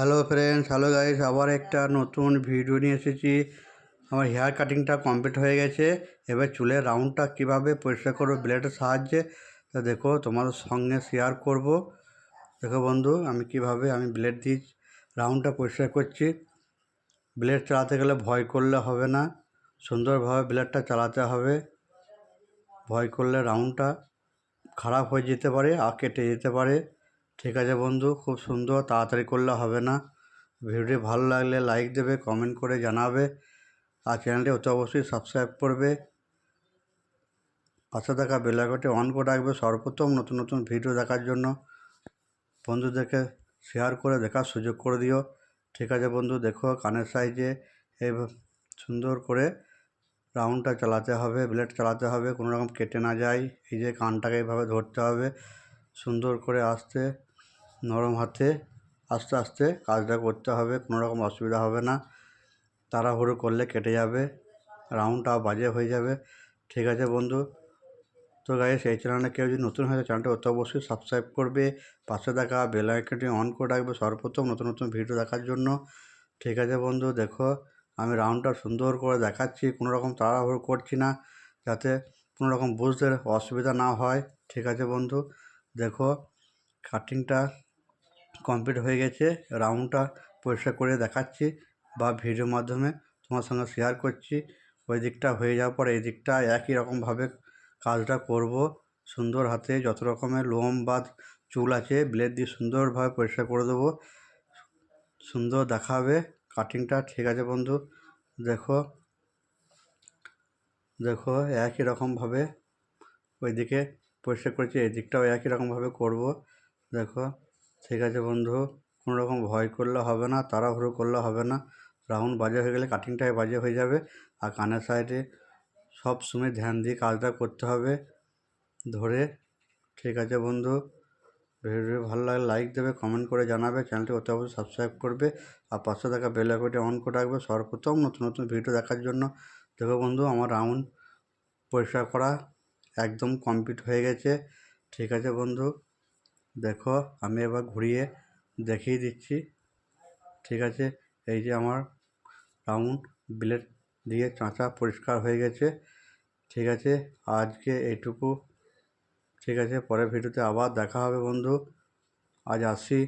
Hello friends hello guys আবার একটা নতুন ভিডিও নিয়ে এসেছি। আমার হেয়ার কাটিংটা কমপ্লিট হয়ে গেছে। এবার চুলের রাউন্ডটা কীভাবে পরিষ্কার করব ব্লেডের সাহায্যে? তা দেখো তোমাদের সঙ্গে শেয়ার করব। দেখো বন্ধু, আমি কীভাবে আমি ব্লেড দিয়ে রাউন্ডটা পরিষ্কার করছি। ব্লেড চালাতে গেলে ভয় করলে হবে না। সুন্দরভাবে ব্লেডটা চালাতে হবে। ভয় করলে রাউন্ডটা খারাপ হয়ে যেতে পারে, আর কেটে যেতে পারে। ঠিক আছে বন্ধু, খুব সুন্দর, তাড়াতাড়ি করলে হবে না। ভিডিওটি ভালো লাগলে লাইক দেবে কমেন্ট করে জানাবে। আর চ্যানেলটি অতি অবশ্যই সাবস্ক্রাইব করবে। পাশে থাকা বেলাকটি অন করে রাখবে, সর্বপ্রথম নতুন নতুন ভিডিও দেখার জন্য। বন্ধুদেরকে শেয়ার করে দেখার সুযোগ করে দিও। ঠিক আছে বন্ধু, দেখো কানের সাইজে এই সুন্দর করে রাউন্ডটা চালাতে হবে ব্লেড চালাতে হবে, কোনো রকম কেটে না যায়। এই যে কানটাকে এইভাবে ধরতে হবে, সুন্দর করে আস্তে নরম হাতে আস্তে আস্তে কাজটা করতে হবে কোনো রকম অসুবিধা হবে না। তাড়াহুড়ো করলে কেটে যাবে রাউন্ডটা বাজে হয়ে যাবে। ঠিক আছে বন্ধু। তো গায়ে সেই চ্যানেলে কেউ যদি নতুন হয় চ্যানেলটা অত অবশ্যই সাবস্ক্রাইব করবে। পাশে দেখা বেল আইকনটি অন করে রাখবে সর্বপ্রথম নতুন নতুন ভিডিও দেখার জন্য। ঠিক আছে বন্ধু, দেখো, আমি রাউন্ডটা সুন্দর করে দেখাচ্ছি কোনো রকম তাড়াহুড়ো করছি না, যাতে কোনো রকম বুঝতে অসুবিধা না হয়। ঠিক আছে বন্ধু, দেখো কাটিংটা কমপ্লিট হয়ে গেছে। রাউন্ডটা পরিষ্কার করে দেখাচ্ছি বা ভিডিওর মাধ্যমে তোমার সঙ্গে শেয়ার করছি। ওই দিকটা হয়ে যাওয়ার পর এই দিকটা একই রকমভাবে কাজটা করব। সুন্দর হাতে যত রকমের লোম বা চুল আছে ব্লেড দিয়ে সুন্দরভাবে পরিষ্কার করে দেবো। সুন্দর দেখাবে। কাটিংটা ঠিক আছে বন্ধু। দেখো। দেখো একই রকমভাবে ওইদিকে পরিষ্কার করেছি, এই দিকটাও একই রকমভাবে করব। দেখো। ঠিক আছে বন্ধু, কোনো রকম ভয় করলে হবে না, তাড়াহুড়ো করলে হবে না। রাউন্ড বাজে হয়ে গেলে কাটিংটাই বাজে হয়ে যাবে। আর কানের সাইডে সব সময় ধ্যান দিয়ে কাজটা করতে হবে ধরে। ঠিক আছে বন্ধু, ভিডিও ভালো লাগলে লাইক দেবে কমেন্ট করে জানাবে চ্যানেলটি অতি অবশ্যই সাবস্ক্রাইব করবে। আর পাশে থাকা বেল আইকনটি অন করে রাখবে সর্বপ্রথম নতুন নতুন ভিডিও দেখার জন্য। দেখো বন্ধু, আমার রাউন্ড পরিষ্কার করা একদম কমপ্লিট হয়ে গেছে। ঠিক আছে বন্ধু। দেখো, আমি এবার ঘুরিয়ে দেখিয়ে দিচ্ছি। ঠিক আছে, এই যে আমার রাউন্ড ব্লেড দিয়ে চাঁচা পরিষ্কার হয়ে গেছে। ঠিক আছে, আজকে এইটুকু। ঠিক আছে, পরের ভিডিওতে আবার দেখা হবে বন্ধু। আজ আসি।